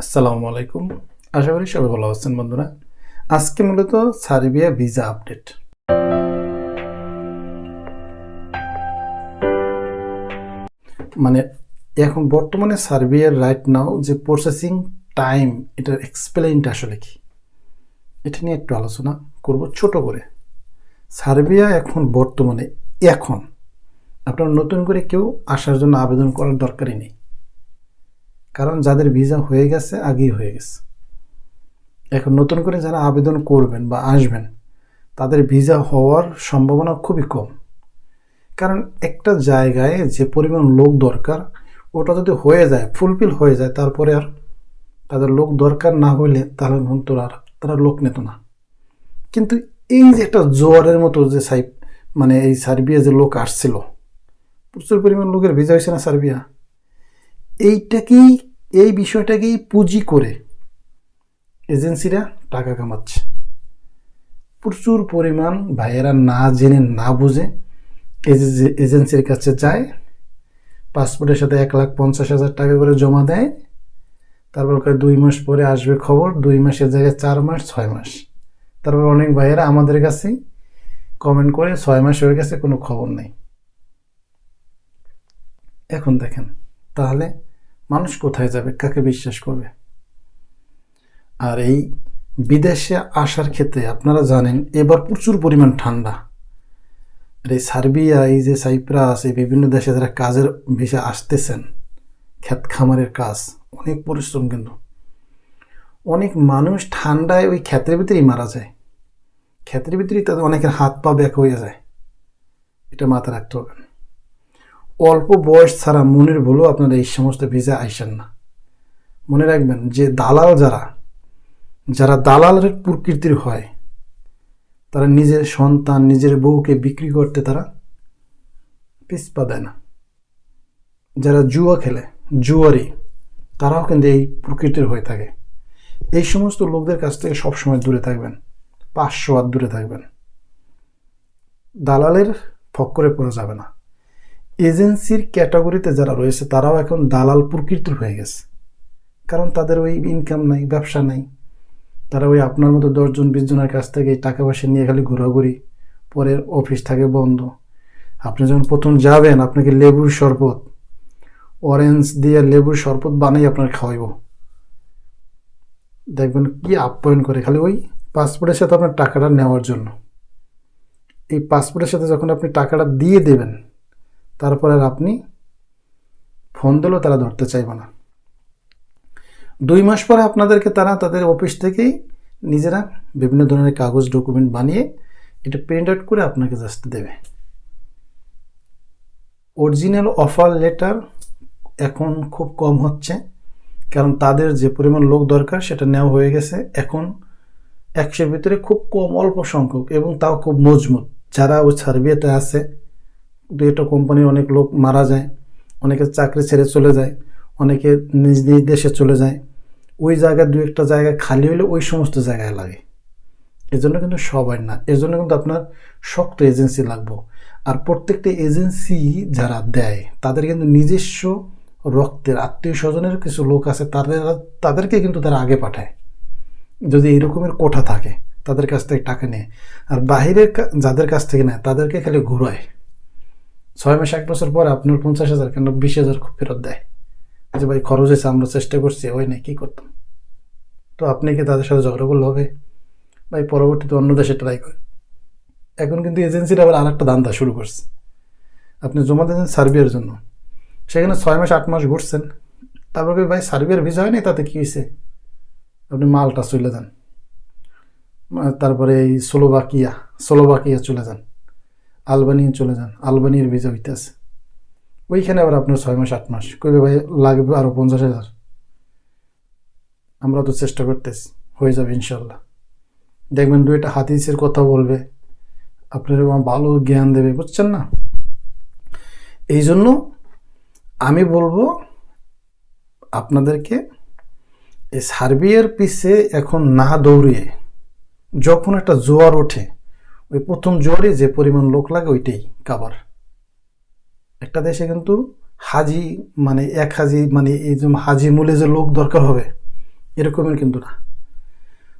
আসসালামু আলাইকুম। আশা করি সবাই ভালো আছেন বন্ধুরা। আজকে মূলত সার্বিয়া ভিসা আপডেট। মানে এখন বর্তমানে সার্বিয়ার রাইট নাও যে প্রসেসিং টাইম এটার এক্সপ্লেইনটা আসলে কি? এটা নিয়ে একটু আলোচনা করব ছোট করে। সার্বিয়া এখন বর্তমানে এখন। আপনার নতুন করে কেউ আসার জন্য আবেদন করার দরকারই নেই। কারণ যাদের ভিসা হয়ে গেছে, আগেই হয়ে গেছে। এখন নতুন করে যারা আবেদন করবেন বা আসবেন, তাদের ভিসা হওয়ার সম্ভাবনা খুবই কম। কারণ একটা জায়গায় যে পরিমাণ লোক দরকার, ওটা যদি হয়ে যায় ফুলফিল হয়ে যায়, তারপরে আর তাদের লোক দরকার না হইলে তাহলে কিন্তু আর তারা লোক নিত না। কিন্তু এই যে একটা জোয়ারের মতো যে সাইপ মানে এই সার্বিয়া যে লোক আসছিল, প্রচুর পরিমাণ লোকের ভিজা হয়েছে না সার্বিয়া? এইটাকেই, এই বিষয়টাকেই পুঁজি করে এজেন্সিরা টাকা কামাচ্ছে। প্রচুর পরিমাণ ভাইয়েরা না জেনে, না বুঝে এজে- এজেন্সির কাছে যায়, পাসপোর্টের সাথে এক লাখ পঞ্চাশ হাজার টাকা করে জমা দেয়, তারপর দুই মাস পরে আসবে খবর, দুই মাসের জায়গায় চার মাস, ছয় মাস। তারপর অনেক ভাইয়েরা আমাদের কাছেই কমেন্ট করে ছয় মাস হয়ে গেছে, কোনো খবর নেই। এখন দেখেন, তাহলে মানুষ কোথায় যাবে? কাকে বিশ্বাস করবে? আর এই বিদেশে আসার ক্ষেত্রে আপনারা জানেন, এবার প্রচুর পরিমাণ ঠান্ডা। আর এই সার্বিয়া, এই যে সাইপ্রাস, এই বিভিন্ন দেশে যারা কাজের ভিসা আসতেছেন ক্ষেত খামারের কাজ, অনেক পরিশ্রম কিন্তু। অনেক মানুষ ঠান্ডায় ওই ক্ষেতের ভিতরেই মারা যায়। ক্ষেতের ভিতরেই তাদের অনেকের হাত পা ব্যাক হয়ে যায়। এটা মাথায় রাখতে হবে। অল্প বয়স ছাড়া মনের ভুলেও আপনারা এই সমস্ত ভিসা আইসেন না। মনে রাখবেন যে দালাল যারা যারা দালালের প্রকৃতির হয়, তারা নিজের সন্তান, নিজের বউকে বিক্রি করতে তারা পিসপা দেয় না। যারা জুয়া খেলে, জুয়ারি, তারাও কিন্তু এই প্রকৃতির হয়ে থাকে। এই সমস্ত লোকদের কাছ থেকে সবসময় দূরে থাকবেন, পাঁচশো হাত দূরে থাকবেন। দালালের ফক্করে পড়া যাবে না। এজেন্সির ক্যাটাগরিতে যারা রয়েছে, তারাও এখন দালাল প্রকৃতির হয়ে গেছে। কারণ তাদের ওই ইনকাম নাই, ব্যবসা নাই। তারা ওই আপনার মতো দশজন বিশ জনের কাছ থেকে টাকা পয়সা নিয়ে খালি ঘোরাঘুরি পরে অফিস থাকে বন্ধ। আপনি যখন প্রথম যাবেন, আপনাকে লেবুর শরবত অরেঞ্জ দিয়ে লেবুর শরবত বানাই আপনার খাওয়াইব। দেখবেন কি আপ্যায়ন করে, খালি ওই পাসপোর্টের সাথে আপনার টাকাটা নেওয়ার জন্য। এই পাসপোর্টের সাথে যখন আপনি টাকাটা দিয়ে দেবেন তারপর আর আপনি ফোন দিলেও তারা ধরতে চাইবে না। দুই মাস পরে আপনাদেরকে তারা তাদের অফিস থেকেই নিজেরা বিভিন্ন ধরনের কাগজ ডকুমেন্ট বানিয়ে এটা প্রিন্ট আউট করে আপনাকে জাস্ট দেবে। অরিজিনাল অফার লেটার এখন খুব কম হচ্ছে, কারণ তাদের যে পরিমাণ লোক দরকার সেটা নেওয়া হয়ে গেছে। এখন একশোর ভিতরে খুব কম, অল্প সংখ্যক এবং তাও খুব মজবুত। যারা ওই সার্বিয়াতে আছে দু একটা কোম্পানির অনেক লোক মারা যায়, অনেকে চাকরি ছেড়ে চলে যায়, অনেকে নিজ নিজ দেশে চলে যায়। ওই জায়গায় দু একটা জায়গা খালি হলে ওই সমস্ত জায়গায় লাগে। এজন্য কিন্তু সবাই না এর জন্য কিন্তু আপনার শক্ত এজেন্সি লাগবে। আর প্রত্যেকটা এজেন্সি যারা দেয়, তাদের কিন্তু নিজস্ব রক্তের আত্মীয় স্বজনের কিছু লোক আছে, তাদের, তাদেরকে কিন্তু তারা আগে পাঠায়। যদি এরকমের কোঠা থাকে, তাদের কাছ থেকে টাকা নেয়। আর বাহিরের যাদের কাছ থেকে নেয়, তাদেরকে খালি ঘুরায়। ছয় মাস, এক বছর পরে আপনার পঞ্চাশ হাজার কেন বিশ হাজার খুব ফেরত দেয়? যে ভাই, খরচ হয়েছে, আমরা চেষ্টা করছি ওই না কী করতাম? তো আপনি কি তাদের সাথে ঝগড়া করলে হবে? ভাই, পরবর্তীতে অন্য দেশে ট্রাই করে এখন কিন্তু এজেন্সির আবার আরেকটা দান্দা শুরু করছে। আপনি জমা দিয়েছেন সার্বিয়ার জন্য। সেখানে ছয় মাস, আট মাস ঘুরছেন। তারপর ভাই, সার্বিয়ার ভিসা হয়নি তাতে কী হয়েছে? আপনি মালটা চলে যান। তারপরে এই স্লোভাকিয়া স্লোভাকিয়া চলে যান। আলবানিয়া চলে যান আলবানিয়ার ভিসা হইতে আছে ওইখানে আবার আপনার ছয় মাস, আট মাস। কইবে, ভাই, লাগবে আরও পঞ্চাশ হাজার। আমরা তো চেষ্টা করতেছি, হয়ে যাবে ইনশাল্লাহ। দেখবেন দুইটা হাদিসের কথা বলবে আপনার ভালো জ্ঞান দেবে, বুঝছেন না? এই জন্য আমি বলব, আপনাদেরকে এই সার্বিয়ার পিছে এখন না দৌড়িয়ে, যখন একটা জোয়ার ওঠে ওই প্রথম জোয়ারে যে পরিমাণ লোক লাগে ওইটাই কাবার। একটা দেশে কিন্তু হাজি মানে এক হাজি মানে এই যে হাজি মূলে যে লোক দরকার হবে, এরকমের কিন্তু না।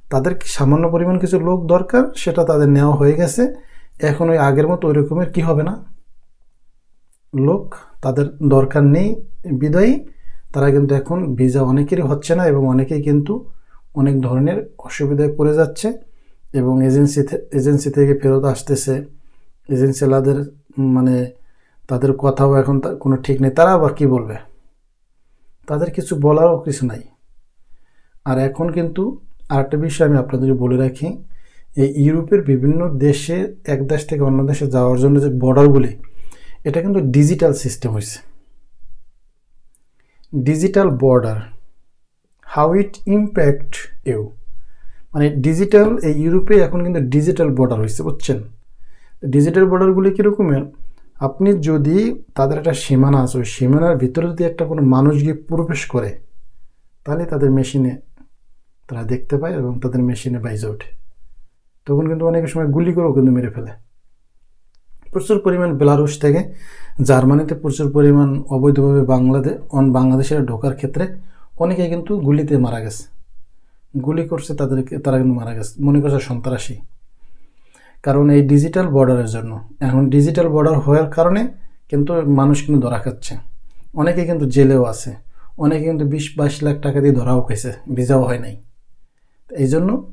তাদের সামান্য পরিমাণ কিছু লোক দরকার, সেটা তাদের নেওয়া হয়ে গেছে। এখন ওই আগের মতো ওই রকমের কী হবে না? লোক তাদের দরকার নেই, বিদায়ী। তারা কিন্তু এখন ভিসা অনেকেরই হচ্ছে না এবং অনেকেই কিন্তু অনেক ধরনের অসুবিধায় পড়ে যাচ্ছে। এবং এজেন্সি এজেন্সি থেকে ফেরত আসতেছে। এজেন্সিওয়ালাদের মানে তাদের কথাও এখন কোনো ঠিক নেই। তারা আবার কী বলবে? তাদের কিছু বলারও কিছু নাই। আর এখন কিন্তু আরেকটা বিষয় আমি আপনাদের বলে রাখি, এই ইউরোপের বিভিন্ন দেশে, এক দেশ থেকে অন্য দেশে যাওয়ার জন্য যে বর্ডারগুলি এটা কিন্তু ডিজিটাল সিস্টেম হয়েছে digital border how it impact you মানে ডিজিটাল এই ইউরোপে এখন কিন্তু ডিজিটাল বর্ডার হয়েছে, বুঝছেন? ডিজিটাল বর্ডারগুলি কীরকমের আপনি যদি তাদের একটা সীমানা আছে, ওই সীমানার ভিতরে যদি একটা কোনো মানুষ গিয়ে প্রবেশ করে, তাহলে তাদের মেশিনে তারা দেখতে পায় এবং তাদের মেশিনে বাইজে ওঠে। তখন কিন্তু অনেক সময় গুলি করেও কিন্তু মেরে ফেলে। প্রচুর পরিমাণ বেলারুশ থেকে জার্মানিতে প্রচুর পরিমাণ অবৈধভাবে বাংলাদেশ অন বাংলাদেশের ঢোকার ক্ষেত্রে অনেকে কিন্তু গুলিতে মারা গেছে। গুলি করছে তাদেরকে তারা কিন্তু মারা গেছে। মনে করছে সন্ত্রাসী। কারণ এই ডিজিটাল বর্ডারের জন্য। এখন ডিজিটাল বর্ডার হওয়ার কারণে কিন্তু মানুষ কিন্তু ধরা খাচ্ছে। অনেকে কিন্তু জেলেও আছে। অনেকে কিন্তু বিশ, বাইশ লাখ টাকা দিয়ে ধরাও খাইছে। ভিসাও হয় নাই। এই জন্য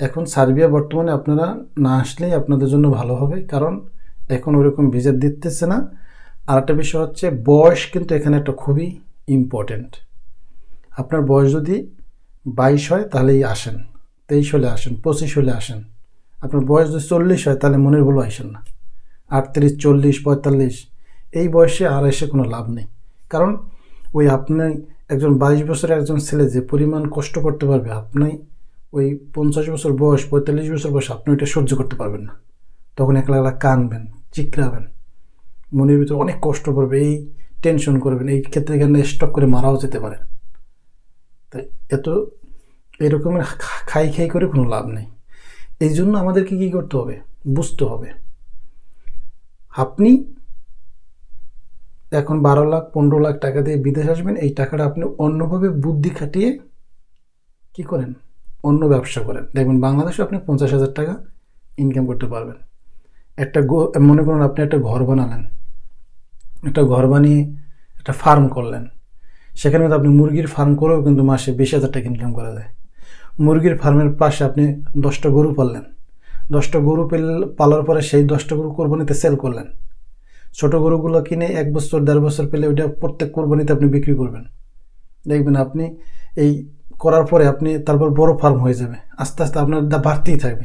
এখন সার্বিয়া বর্তমানে আপনারা না আসলেই আপনাদের জন্য ভালো হবে। কারণ এখন ওরকম ভিসা দিতেছে না। আর একটা বিষয় হচ্ছে বয়স কিন্তু এখানে একটা খুবই ইম্পর্ট্যান্ট আপনার বয়স যদি বাইশ হয়, তাহলেই আসেন। তেইশ হলে আসেন, পঁচিশ হলে আসেন। আপনার বয়স যদি চল্লিশ হয়, তাহলে মনের বলে আসেন না। আটত্রিশ, চল্লিশ, পঁয়তাল্লিশ, এই বয়সে আর এসে কোনো লাভ নেই। কারণ ওই আপনি একজন বাইশ বছরের একজন ছেলে যে পরিমাণ কষ্ট করতে পারবে, আপনি ওই পঞ্চাশ বছর বয়স, পঁয়তাল্লিশ বছর বয়স, আপনি ওইটা সহ্য করতে পারবেন না। তখন একলা একলা কানবেন চিকরাবেন মনের ভিতরে অনেক কষ্ট করবে, এই টেনশন করবেন, এই ক্ষেত্রে এখানে স্টক করে মারাও যেতে পারে তাই এত এরকমের খাই খাই করে কোনো লাভ নেই। এই জন্য আমাদেরকে কী করতে হবে? বুঝতে হবে। আপনি এখন বারো লাখ, পনেরো লাখ টাকা দিয়ে বিদেশ আসবেন, এই টাকাটা আপনি অন্যভাবে বুদ্ধি খাটিয়ে কি করেন? অন্য ব্যবসা করেন। দেখবেন বাংলাদেশে আপনি পঞ্চাশ হাজার টাকা ইনকাম করতে পারবেন। একটা মনে করুন আপনি একটা ঘর বানালেন। একটা ঘর বানিয়ে একটা ফার্ম করলেন। সেখানে আপনি মুরগির ফার্ম করেও কিন্তু মাসে বিশ হাজার টাকা ইনকাম করা যায়। মুরগির ফার্মের পাশে আপনি দশটা গরু পাললেন। দশটা গরু পেল- পালার পরে সেই দশটা গরু কোরবানিতে সেল করলেন। ছোট গরুগুলো কিনে এক বছর, দেড় বছর পেলে ওইটা প্রত্যেক কোরবানিতে আপনি বিক্রি করবেন। দেখবেন আপনি এই করার পরে আপনি তারপর বড় ফার্ম হয়ে যাবে। আস্তে আস্তে আপনার দা বাড়তেই থাকবে।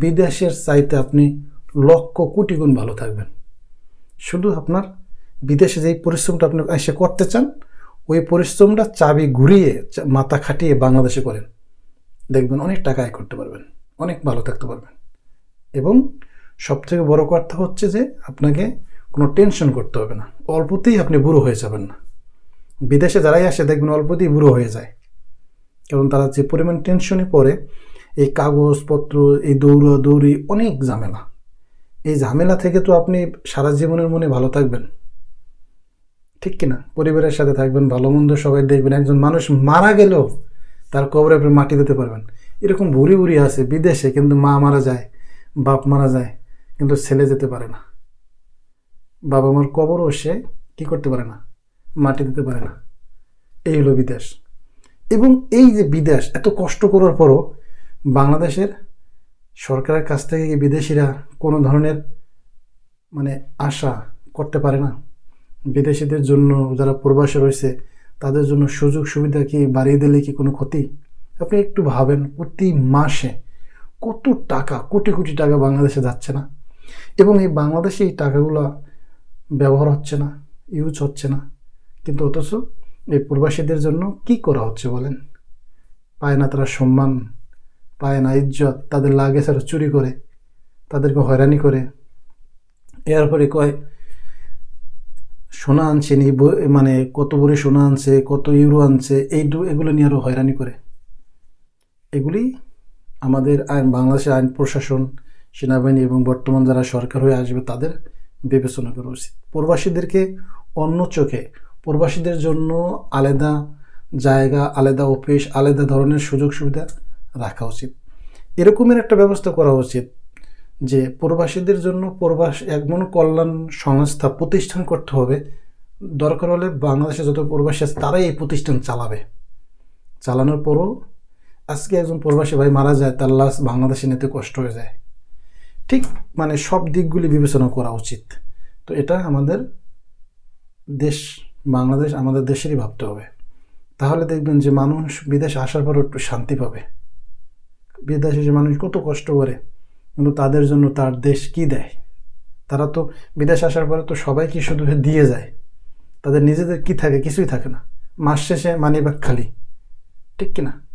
বিদেশের চাইতে আপনি লক্ষ কোটি গুণ ভালো থাকবেন। শুধু আপনার বিদেশে যেই পরিশ্রমটা আপনি এসে করতে চান, ওই পরিশ্রমটা চাবি ঘুরিয়ে মাথা খাটিয়ে বাংলাদেশে করেন। দেখবেন অনেক টাকা আয় করতে পারবেন, অনেক ভালো থাকতে পারবেন। এবং সবথেকে বড় কথা হচ্ছে যে আপনাকে কোনো টেনশন করতে হবে না, অল্পতেই আপনি বুড়ো হয়ে যাবেন না। বিদেশে যারাই আসে দেখবেন অল্পতেই বুড়ো হয়ে যায়। কারণ তারা যে পরিমাণ টেনশনে পড়ে, এই কাগজপত্র, এই দৌড়া দৌড়ি, অনেক ঝামেলা। এই ঝামেলা থেকে তো আপনি সারা জীবনের মনে ভালো থাকবেন। ঠিক কিনা? পরিবারের সাথে থাকবেন, ভালো মন্দ সবাই দেখবেন। একজন মানুষ মারা গেলেও তার কবরে আপনি মাটি দিতে পারবেন। এরকম ভুরি ভুরি আছে, বিদেশে কিন্তু মা মারা যায়, বাপ মারা যায়, কিন্তু ছেলে যেতে পারে না। বাবা মার কবরও সে কি করতে পারে না? মাটি দিতে পারে না। এই হলো বিদেশ। এবং এই যে বিদেশ, এত কষ্ট করার পরও বাংলাদেশের সরকারের কাছ থেকে বিদেশিরা কোনো ধরনের মানে আশা করতে পারে না? বিদেশিদের জন্য যারা প্রবাসে রয়েছে তাদের জন্য সুযোগ সুবিধা কি বাড়িয়ে দিলে কি কোনো ক্ষতি? আপনি একটু ভাবেন, প্রতি মাসে কত টাকা, কোটি কোটি টাকা বাংলাদেশে যাচ্ছে না? এবং এই বাংলাদেশে এই টাকাগুলো ব্যবহার হচ্ছে না ইউজ হচ্ছে না। কিন্তু অথচ এই প্রবাসীদের জন্য কি করা হচ্ছে বলেন? পায় না তারা সম্মান, পায় না ইজ্জত, তাদের লাগে ছাড়া চুরি করে, তাদেরকে হয়রানি করে। এরপরে কয় সোনা আনছে নি মানে কত বড়ি সোনা আনছে, কত ইউরো আনছে, এই এগুলো নিয়ে আরও হয়রানি করে। এগুলি আমাদের আইন, বাংলাদেশের আইন প্রশাসন, সেনাবাহিনী এবং বর্তমান যারা সরকার হয়ে আসবে তাদের বিবেচনা করা উচিত। প্রবাসীদেরকে অন্য চোখে, প্রবাসীদের জন্য আলাদা জায়গা, আলাদা অফিস, আলাদা ধরনের সুযোগ সুবিধা রাখা উচিত। এরকমের একটা ব্যবস্থা করা উচিত যে প্রবাসীদের জন্য প্রবাস এমন কল্যাণ সংস্থা প্রতিষ্ঠান করতে হবে। দরকার হলে বাংলাদেশে যত প্রবাসী আছে তারাই এই প্রতিষ্ঠান চালাবে। চালানোর পরও আজকে একজন প্রবাসী ভাই মারা যায়, তার লাশ বাংলাদেশে নিতে কষ্ট হয়ে যায়। ঠিক মানে সব দিকগুলি বিবেচনা করা উচিত। তো এটা আমাদের দেশ, বাংলাদেশ আমাদের দেশেরই ভাবতে হবে। তাহলে দেখবেন যে মানুষ বিদেশে আসার পরও একটু শান্তি পাবে। বিদেশে যে মানুষ কত কষ্ট করে। কিন্তু তাদের জন্য তার দেশ কি দেয়? তারা তো বিদেশ আসার পরে তো সবাইকে শুধু দিয়ে যায়। তাদের নিজেদের কি থাকে? কিছুই থাকে না। মাস শেষে মানি ব্যাগ খালি। ঠিক কিনা?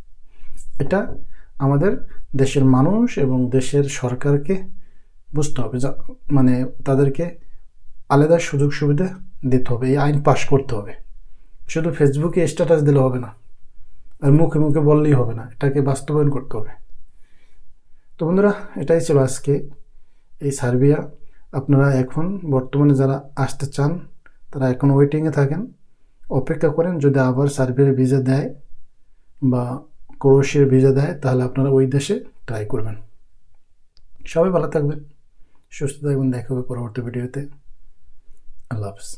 এটা আমাদের দেশের মানুষ এবং দেশের সরকারকে বুঝতে হবে। যা মানে তাদেরকে আলাদা সুযোগ সুবিধা দিতে হবে। এই আইন পাশ করতে হবে। শুধু ফেসবুকে স্ট্যাটাস দিলে হবে না। আর মুখে মুখে বললেই হবে না। এটাকে বাস্তবায়ন করতে হবে। তো বন্ধুরা, এটাই ছিল আজকে এই সার্বিয়া। আপনারা এখন বর্তমানে যারা আসতে চান, তারা এখন ওয়েটিংয়ে থাকেন। অপেক্ষা করেন, যদি আবার সার্বিয়ার ভিসা দেয় বা ক্রোয়েশিয়ার ভিসা দেয়, তাহলে আপনারা ওই দেশে ট্রাই করবেন। সবাই ভালো থাকবেন, সুস্থ থাকবেন, দেখা হবে পরবর্তী ভিডিওতে আল্লাহ হাফিজ।